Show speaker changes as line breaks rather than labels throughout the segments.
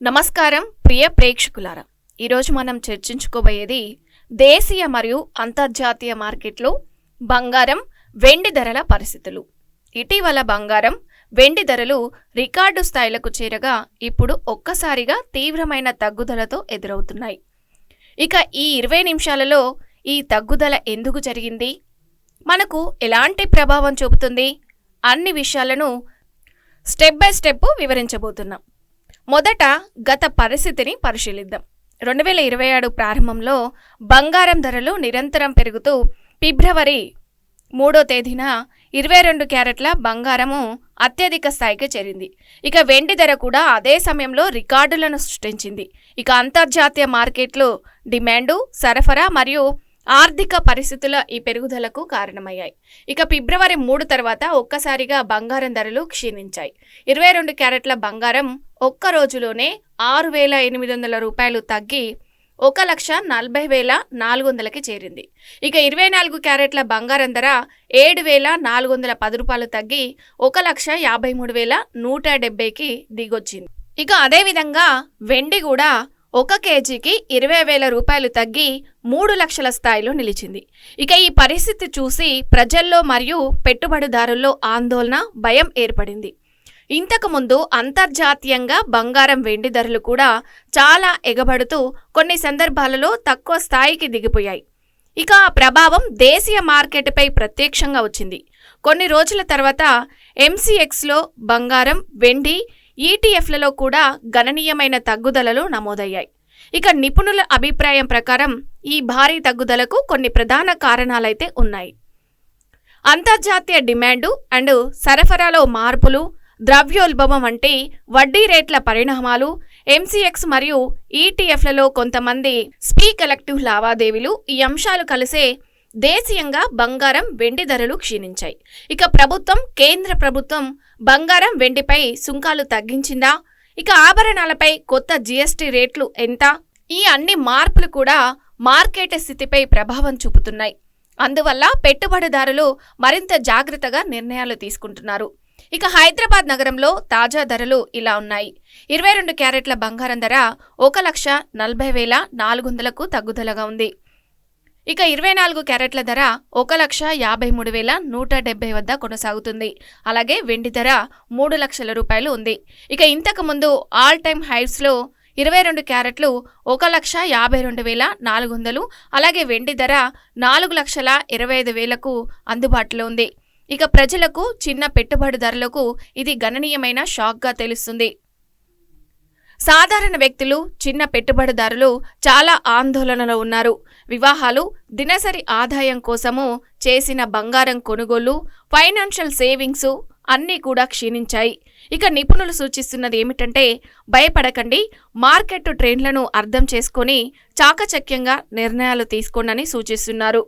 నమస్కారం ప్రియ ప్రేక్షకులారా. ఈరోజు మనం చర్చించుకోబోయేది దేశీయ మరియు అంతర్జాతీయ మార్కెట్లో బంగారం వెండి ధరల పరిస్థితులు. ఇటీవల బంగారం వెండి ధరలు రికార్డు స్థాయిలకు చేరగా ఇప్పుడు ఒక్కసారిగా తీవ్రమైన తగ్గుదలతో ఎదురవుతున్నాయి. ఇక ఈ ఇరవై నిమిషాలలో ఈ తగ్గుదల ఎందుకు జరిగింది? మనకు ఎలాంటి ప్రభావం చూపుతుంది? అన్ని విషయాలను స్టెప్ బై స్టెప్ వివరించబోతున్నాం. మొదట గత పరిస్థితిని పరిశీలిద్దాం. రెండు వేల ఇరవై ఏడు ప్రారంభంలో బంగారం ధరలు నిరంతరం పెరుగుతూ ఫిబ్రవరి మూడో తేదీన ఇరవై రెండు క్యారెట్ల బంగారము అత్యధిక స్థాయికి చేరింది. ఇక వెండి ధర కూడా అదే సమయంలో రికార్డులను సృష్టించింది. ఇక అంతర్జాతీయ మార్కెట్లు డిమాండు సరఫరా మరియు ఆర్థిక పరిస్థితుల ఈ పెరుగుదలకు కారణమయ్యాయి. ఇక ఫిబ్రవరి మూడు తర్వాత ఒక్కసారిగా బంగారం ధరలు క్షీణించాయి. ఇరవై రెండు క్యారెట్ల బంగారం ఒక్క రోజులోనే ఆరు వేల ఎనిమిది వందల రూపాయలు తగ్గి ఒక లక్ష నలభై వేల నాలుగు వందలకి చేరింది. ఇక ఇరవై నాలుగు క్యారెట్ల బంగారం ధర ఏడు వేల నాలుగు వందల పది రూపాయలు తగ్గి ఒక లక్ష యాభై మూడు వేల నూట డెబ్బైకి దిగొచ్చింది. ఇక అదేవిధంగా వెండి కూడా ఒక కేజీకి ఇరవై వేల రూపాయలు తగ్గి మూడు లక్షల స్థాయిలో నిలిచింది. ఇక ఈ పరిస్థితి చూసి ప్రజల్లో మరియు పెట్టుబడిదారుల్లో ఆందోళన భయం ఏర్పడింది. ఇంతకుముందు అంతర్జాతీయంగా బంగారం వెండి ధరలు కూడా చాలా ఎగబడుతూ కొన్ని సందర్భాలలో తక్కువ స్థాయికి దిగిపోయాయి. ఇక ఆ ప్రభావం దేశీయ మార్కెట్పై ప్రత్యక్షంగా వచ్చింది. కొన్ని రోజుల తర్వాత ఎంసీఎక్స్లో బంగారం వెండి ఈటీఎఫ్లలో కూడా గణనీయమైన తగ్గుదలలు నమోదయ్యాయి. ఇక నిపుణుల అభిప్రాయం ప్రకారం ఈ భారీ తగ్గుదలకు కొన్ని ప్రధాన కారణాలైతే ఉన్నాయి. అంతర్జాతీయ డిమాండు అండ్ సరఫరాలో మార్పులు ద్రవ్యోల్బణం వంటి వడ్డీ రేట్ల పరిణామాలు ఎంసీఎక్స్ మరియు ఈటీఎఫ్లలో కొంతమంది స్పీ కలెక్టివ్ లావాదేవీలు ఈ అంశాలు కలిసే దేశీయంగా బంగారం వెండి ధరలు క్షీణించాయి. ఇక ప్రభుత్వం కేంద్ర ప్రభుత్వం బంగారం వెండిపై సుంకాలు తగ్గించిందా? ఇక ఆభరణాలపై కొత్త జీఎస్టీ రేట్లు ఎంత? ఈ అన్ని మార్పులు కూడా మార్కెట్ స్థితిపై ప్రభావం చూపుతున్నాయి. అందువల్ల పెట్టుబడిదారులు మరింత జాగ్రత్తగా నిర్ణయాలు తీసుకుంటున్నారు. ఇక హైదరాబాద్ నగరంలో తాజా ధరలు ఇలా ఉన్నాయి. ఇరవై రెండు క్యారెట్ల బంగారం ధర ఒక లక్ష నలభై వేల నాలుగు వందలకు తగ్గుదలగా ఉంది. ఇక ఇరవై నాలుగు క్యారెట్ల ధర ఒక లక్ష యాభై మూడు వేల నూట డెబ్బై వద్ద కొనసాగుతుంది. అలాగే వెండి ధర మూడు లక్షల రూపాయలు ఉంది. ఇక ఇంతకు ముందు ఆల్ టైమ్ హైస్లో ఇరవై రెండు క్యారెట్లు ఒక లక్ష యాభై రెండు వేల నాలుగు వందలు అలాగే వెండి ధర నాలుగు లక్షల ఇరవై ఐదు వేలకు అందుబాటులో ఉంది. ఇక ప్రజలకు చిన్న పెట్టుబడిదారులకు ఇది గణనీయమైన షాక్గా తెలుస్తుంది. సాధారణ వ్యక్తులు చిన్న పెట్టుబడిదారులు చాలా ఆందోళనలో ఉన్నారు. వివాహాలు దినసరి ఆదాయం కోసము చేసిన బంగారం కొనుగోలు ఫైనాన్షియల్ సేవింగ్స్ అన్నీ కూడా క్షీణించాయి. ఇక నిపుణులు సూచిస్తున్నది ఏమిటంటే భయపడకండి మార్కెట్ ట్రెండ్లను అర్థం చేసుకొని చాకచక్యంగా నిర్ణయాలు తీసుకోండి సూచిస్తున్నారు.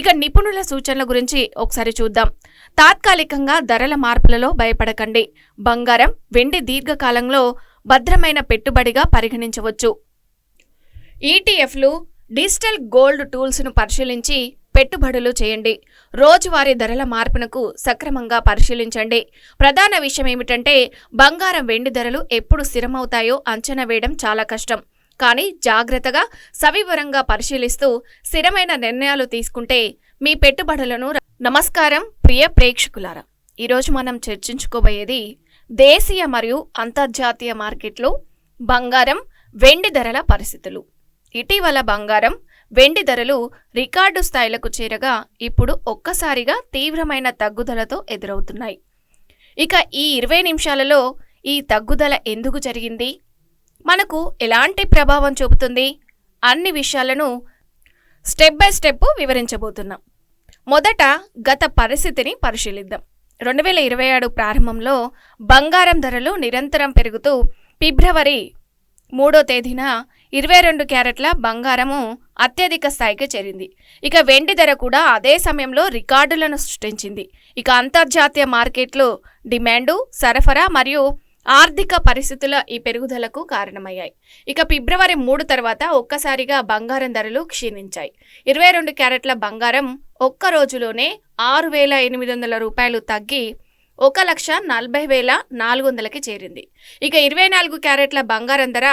ఇక నిపుణుల సూచనల గురించి ఒకసారి చూద్దాం. తాత్కాలికంగా ధరల మార్పులలో భయపడకండి. బంగారం వెండి దీర్ఘకాలంలో భద్రమైన పెట్టుబడిగా పరిగణించవచ్చు. ఈటీఎఫ్లు డిజిటల్ గోల్డ్ టూల్స్ను పరిశీలించి పెట్టుబడులు చేయండి. రోజువారీ ధరల మార్పునకు సక్రమంగా పరిశీలించండి. ప్రధాన విషయం ఏమిటంటే బంగారం వెండి ధరలు ఎప్పుడు స్థిరమవుతాయో అంచనా వేయడం చాలా కష్టం. కానీ జాగ్రత్తగా సవివరంగా పరిశీలిస్తూ స్థిరమైన నిర్ణయాలు తీసుకుంటే మీ పెట్టుబడులను నమస్కారం ప్రియ ప్రేక్షకులారా. ఈరోజు మనం చర్చించుకోబోయేది దేశీయ మరియు అంతర్జాతీయ మార్కెట్లో బంగారం వెండి ధరల పరిస్థితులు. ఇటీవల బంగారం వెండి ధరలు రికార్డు స్థాయిలకు చేరగా ఇప్పుడు ఒక్కసారిగా తీవ్రమైన తగ్గుదలతో ఎదురవుతున్నాయి. ఇక ఈ ఇరవై నిమిషాలలో ఈ తగ్గుదల ఎందుకు జరిగింది? మనకు ఎలాంటి ప్రభావం చూపుతుంది? అన్ని విషయాలను స్టెప్ బై స్టెప్ వివరించబోతున్నాం. మొదట గత పరిస్థితిని పరిశీలిద్దాం. రెండు వేల ఇరవై ఏడు ప్రారంభంలో బంగారం ధరలు నిరంతరం పెరుగుతూ ఫిబ్రవరి మూడో తేదీన ఇరవై రెండు క్యారెట్ల బంగారము అత్యధిక స్థాయికి చేరింది. ఇక వెండి ధర కూడా అదే సమయంలో రికార్డులను సృష్టించింది. ఇక అంతర్జాతీయ మార్కెట్లు డిమాండు సరఫరా మరియు ఆర్థిక పరిస్థితుల ఈ పెరుగుదలకు కారణమయ్యాయి. ఇక ఫిబ్రవరి మూడు తర్వాత ఒక్కసారిగా బంగారం ధరలు క్షీణించాయి. ఇరవై రెండు క్యారెట్ల బంగారం ఒక్క రోజులోనే ఆరు వేల ఎనిమిది వందల రూపాయలు తగ్గి ఒక లక్ష నలభై వేల నాలుగు వందలకి చేరింది. ఇక ఇరవై నాలుగు క్యారెట్ల బంగారం ధర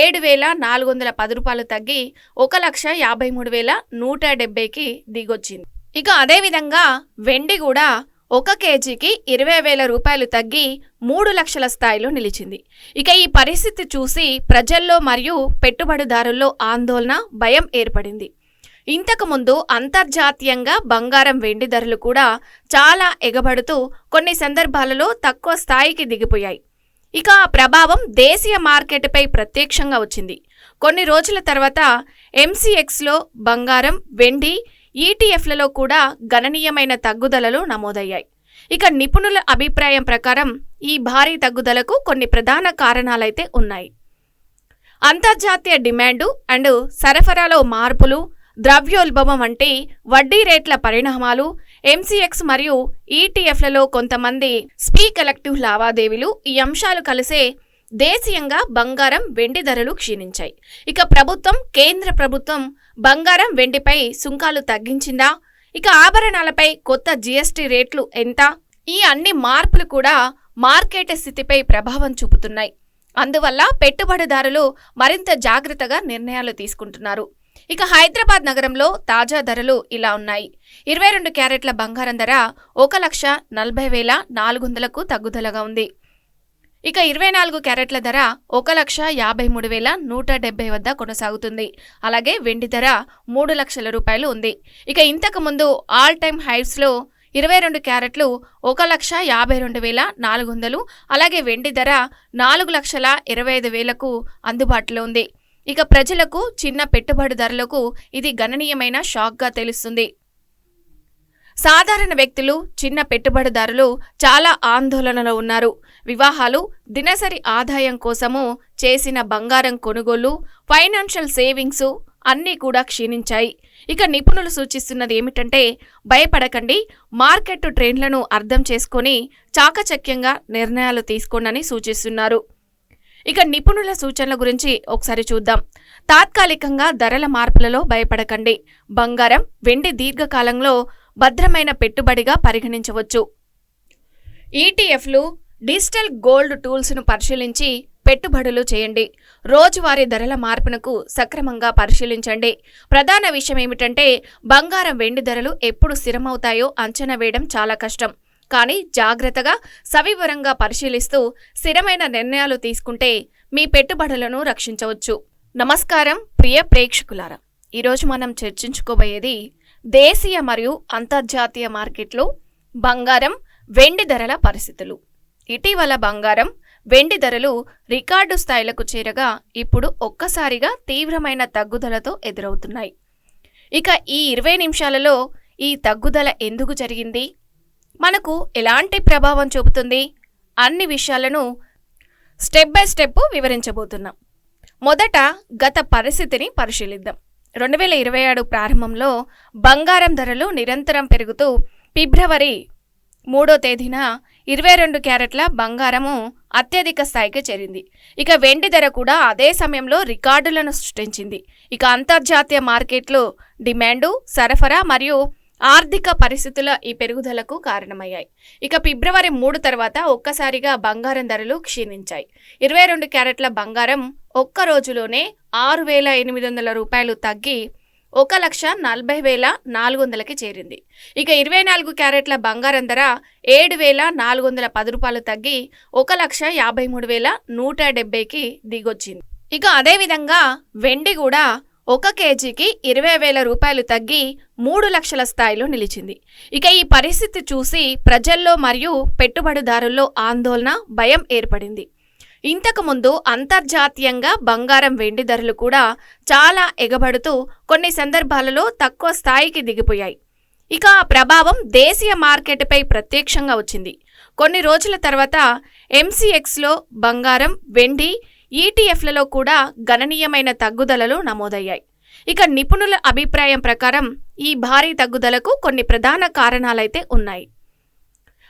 ఏడు వేల నాలుగు వందల పది రూపాయలు తగ్గి ఒక లక్ష యాభై మూడు వేల నూట డెబ్బైకి దిగొచ్చింది. ఇక అదేవిధంగా వెండి కూడా ఒక కేజీకి ఇరవై వేల రూపాయలు తగ్గి మూడు లక్షల స్థాయిలో నిలిచింది. ఇక ఈ పరిస్థితి చూసి ప్రజల్లో మరియు పెట్టుబడిదారుల్లో ఆందోళన భయం ఏర్పడింది. ఇంతకుముందు అంతర్జాతీయంగా బంగారం వెండి ధరలు కూడా చాలా ఎగబడుతూ కొన్ని సందర్భాలలో తక్కువ స్థాయికి దిగిపోయాయి. ఇక ఆ ప్రభావం దేశీయ మార్కెట్పై ప్రత్యక్షంగా వచ్చింది. కొన్ని రోజుల తర్వాత ఎంసీఎక్స్లో బంగారం వెండి ఈటీఎఫ్లలో కూడా గణనీయమైన తగ్గుదలలు నమోదయ్యాయి. ఇక నిపుణుల అభిప్రాయం ప్రకారం ఈ భారీ తగ్గుదలకు కొన్ని ప్రధాన కారణాలైతే ఉన్నాయి. అంతర్జాతీయ డిమాండు అండ్ సరఫరాలో మార్పులు ద్రవ్యోల్బణం వంటి వడ్డీ రేట్ల పరిణామాలు ఎంసీఎక్స్ మరియు ఈటీఎఫ్లలో కొంతమంది స్పీ కలెక్టివ్ లావాదేవీలు ఈ అంశాలు కలిసే దేశీయంగా బంగారం వెండి ధరలు క్షీణించాయి. ఇక ప్రభుత్వం కేంద్ర ప్రభుత్వం బంగారం వెండిపై సుంకాలు తగ్గించిందా? ఇక ఆభరణాలపై కొత్త జీఎస్టీ రేట్లు ఎంత? ఈ అన్ని మార్పులు కూడా మార్కెట్ స్థితిపై ప్రభావం చూపుతున్నాయి. అందువల్ల పెట్టుబడిదారులు మరింత జాగ్రత్తగా నిర్ణయాలు తీసుకుంటున్నారు. ఇక హైదరాబాద్ నగరంలో తాజా ధరలు ఇలా ఉన్నాయి. ఇరవై రెండు క్యారెట్ల బంగారం ధర ఒక లక్ష నలభై వేల నాలుగు వందలకు తగ్గుదలగా ఉంది. ఇక ఇరవై నాలుగు క్యారెట్ల ధర ఒక లక్ష యాభై మూడు వేల నూట డెబ్బై వద్ద కొనసాగుతుంది. అలాగే వెండి ధర మూడు లక్షల రూపాయలు ఉంది. ఇక ఇంతకు ముందు ఆల్ టైమ్ హైట్స్లో ఇరవై రెండు క్యారెట్లు ఒక లక్ష యాభై రెండు వేల నాలుగు వందలు అలాగే వెండి ధర నాలుగు లక్షల ఇరవై ఐదు వేలకు అందుబాటులో ఉంది. ఇక ప్రజలకు చిన్న పెట్టుబడిదారులకు ఇది గణనీయమైన షాక్గా తెలుస్తుంది. సాధారణ వ్యక్తులు చిన్న పెట్టుబడిదారులు చాలా ఆందోళనలో ఉన్నారు. వివాహాలు దినసరి ఆదాయం కోసము చేసిన బంగారం కొనుగోలు ఫైనాన్షియల్ సేవింగ్స్ అన్నీ కూడా క్షీణించాయి. ఇక నిపుణులు సూచిస్తున్నది ఏమిటంటే భయపడకండి మార్కెట్ ట్రెండ్లను అర్థం చేసుకొని చాకచక్యంగా నిర్ణయాలు తీసుకోండి సూచిస్తున్నారు. ఇక నిపుణుల సూచనల గురించి ఒకసారి చూద్దాం. తాత్కాలికంగా ధరల మార్పులలో భయపడకండి. బంగారం వెండి దీర్ఘకాలంలో భద్రమైన పెట్టుబడిగా పరిగణించవచ్చు. ఈటీఎఫ్లు డిజిటల్ గోల్డ్ టూల్స్ను పరిశీలించి పెట్టుబడులు చేయండి. రోజువారీ ధరల మార్పునకు సక్రమంగా పరిశీలించండి. ప్రధాన విషయం ఏమిటంటే బంగారం వెండి ధరలు ఎప్పుడు స్థిరమవుతాయో అంచనా వేయడం చాలా కష్టం. కానీ జాగ్రత్తగా సవివరంగా పరిశీలిస్తూ స్థిరమైన నిర్ణయాలు తీసుకుంటే మీ పెట్టుబడులను రక్షించవచ్చు. నమస్కారం ప్రియ ప్రేక్షకులారా. ఈరోజు మనం చర్చించుకోబోయేది దేశీయ మరియు అంతర్జాతీయ మార్కెట్లో బంగారం వెండి ధరల పరిస్థితులు. ఇటీవల బంగారం వెండి ధరలు రికార్డు స్థాయిలకు చేరగా ఇప్పుడు ఒక్కసారిగా తీవ్రమైన తగ్గుదలతో ఎదురవుతున్నాయి. ఇక ఈ ఇరవై నిమిషాలలో ఈ తగ్గుదల ఎందుకు జరిగింది? మనకు ఎలాంటి ప్రభావం చూపుతుంది? అన్ని విషయాలను స్టెప్ బై స్టెప్ వివరించబోతున్నాం. మొదట గత పరిస్థితిని పరిశీలిద్దాం. రెండు వేల ఇరవై ఏడు ప్రారంభంలో బంగారం ధరలు నిరంతరం పెరుగుతూ ఫిబ్రవరి మూడో తేదీన ఇరవై రెండు క్యారెట్ల బంగారము అత్యధిక స్థాయికి చేరింది. ఇక వెండి ధర కూడా అదే సమయంలో రికార్డులను సృష్టించింది. ఇక అంతర్జాతీయ మార్కెట్లు డిమాండు సరఫరా మరియు ఆర్థిక పరిస్థితుల ఈ పెరుగుదలకు కారణమయ్యాయి. ఇక ఫిబ్రవరి మూడు తర్వాత ఒక్కసారిగా బంగారం ధరలు క్షీణించాయి. ఇరవై రెండు క్యారెట్ల బంగారం ఒక్క రోజులోనే ఆరు వేల ఎనిమిది వందల రూపాయలు తగ్గి ఒక లక్ష నలభై వేల నాలుగు వందలకి చేరింది. ఇక ఇరవై నాలుగు క్యారెట్ల బంగారం ధర ఏడు వేల నాలుగు వందల పది రూపాయలు తగ్గి ఒక లక్ష యాభై మూడు వేల నూట డెబ్బైకి దిగొచ్చింది. ఇక అదేవిధంగా వెండి కూడా ఒక కేజీకి ఇరవై వేల రూపాయలు తగ్గి మూడు లక్షల స్థాయిలో నిలిచింది. ఇక ఈ పరిస్థితి చూసి ప్రజల్లో మరియు పెట్టుబడిదారుల్లో ఆందోళన భయం ఏర్పడింది. ఇంతకుముందు అంతర్జాతీయంగా బంగారం వెండి ధరలు కూడా చాలా ఎగబడుతూ కొన్ని సందర్భాలలో తక్కువ స్థాయికి దిగిపోయాయి. ఇక ఆ ప్రభావం దేశీయ మార్కెట్పై ప్రత్యక్షంగా వచ్చింది. కొన్ని రోజుల తర్వాత ఎంసీఎక్స్లో బంగారం వెండి ఈటీఎఫ్లలో కూడా గణనీయమైన తగ్గుదలలు నమోదయ్యాయి. ఇక నిపుణుల అభిప్రాయం ప్రకారం ఈ భారీ తగ్గుదలకు కొన్ని ప్రధాన కారణాలైతే ఉన్నాయి.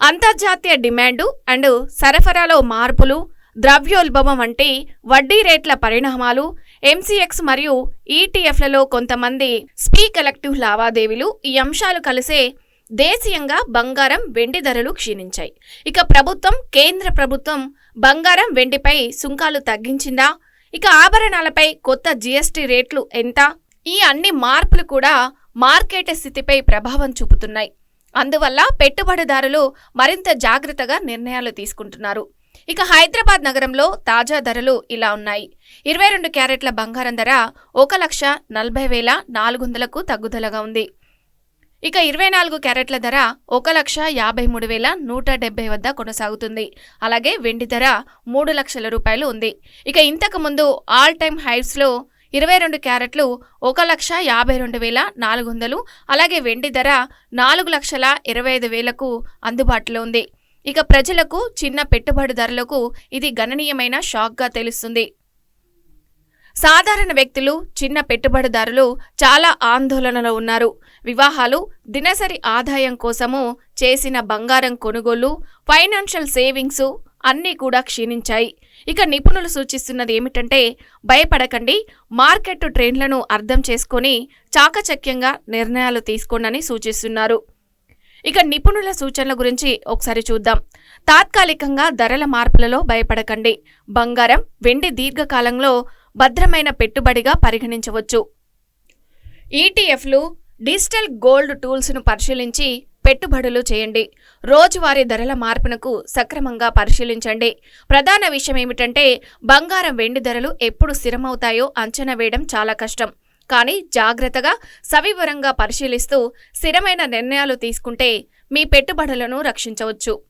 అంతర్జాతీయ డిమాండు అండ్ సరఫరాలో మార్పులు ద్రవ్యోల్బణం వంటి వడ్డీ రేట్ల పరిణామాలు ఎంసీఎక్స్ మరియు ఈటీఎఫ్లలో కొంతమంది స్పీ కలెక్టివ్ లావాదేవీలు ఈ అంశాలు కలిసే దేశీయంగా బంగారం వెండి ధరలు క్షీణించాయి. ఇక ప్రభుత్వం కేంద్ర ప్రభుత్వం బంగారం వెండిపై సుంకాలు తగ్గించిందా? ఇక ఆభరణాలపై కొత్త జీఎస్టీ రేట్లు ఎంత? ఈ అన్ని మార్పులు కూడా మార్కెట్ స్థితిపై ప్రభావం చూపుతున్నాయి. అందువల్ల పెట్టుబడిదారులు మరింత జాగ్రత్తగా నిర్ణయాలు తీసుకుంటున్నారు. ఇక హైదరాబాద్ నగరంలో తాజా ధరలు ఇలా ఉన్నాయి. ఇరవై రెండు క్యారెట్ల బంగారం ధర ఒక లక్ష నలభై వేల నాలుగు వందలకు తగ్గుదలగా ఉంది. ఇక ఇరవై నాలుగు క్యారెట్ల ధర ఒక లక్ష యాభై మూడు వేల నూట డెబ్బై వద్ద కొనసాగుతుంది. అలాగే వెండి ధర మూడు లక్షల రూపాయలు ఉంది. ఇక ఇంతకు ముందు ఆల్ టైమ్ హైస్లో ఇరవై రెండు క్యారెట్లు ఒక లక్ష యాభై రెండు వేల నాలుగు వందలు అలాగే వెండి ధర నాలుగు లక్షల ఇరవై ఐదు వేలకు అందుబాటులో ఉంది. ఇక ప్రజలకు చిన్న పెట్టుబడిదారులకు ఇది గణనీయమైన షాక్గా తెలుస్తుంది. సాధారణ వ్యక్తులు చిన్న పెట్టుబడిదారులు చాలా ఆందోళనలో ఉన్నారు. వివాహాలు దినసరి ఆదాయం కోసము చేసిన బంగారం కొనుగోలు ఫైనాన్షియల్ సేవింగ్స్ అన్నీ కూడా క్షీణించాయి. ఇక నిపుణులు సూచిస్తున్నది ఏమిటంటే భయపడకండి మార్కెట్ ట్రెండ్లను అర్థం చేసుకొని చాకచక్యంగా నిర్ణయాలు తీసుకోండి సూచిస్తున్నారు. ఇక నిపుణుల సూచనల గురించి ఒకసారి చూద్దాం. తాత్కాలికంగా ధరల మార్పులలో భయపడకండి. బంగారం వెండి దీర్ఘకాలంలో భద్రమైన పెట్టుబడిగా పరిగణించవచ్చు. ఈటీఎఫ్లు డిజిటల్ గోల్డ్ టూల్స్ను పరిశీలించి పెట్టుబడులు చేయండి. రోజువారీ ధరల మార్పునకు సక్రమంగా పరిశీలించండి. ప్రధాన విషయం ఏమిటంటే బంగారం వెండి ధరలు ఎప్పుడు స్థిరమవుతాయో అంచనా వేయడం చాలా కష్టం. కానీ జాగ్రత్తగా సవివరంగా పరిశీలిస్తూ స్థిరమైన నిర్ణయాలు తీసుకుంటే మీ పెట్టుబడులను రక్షించవచ్చు.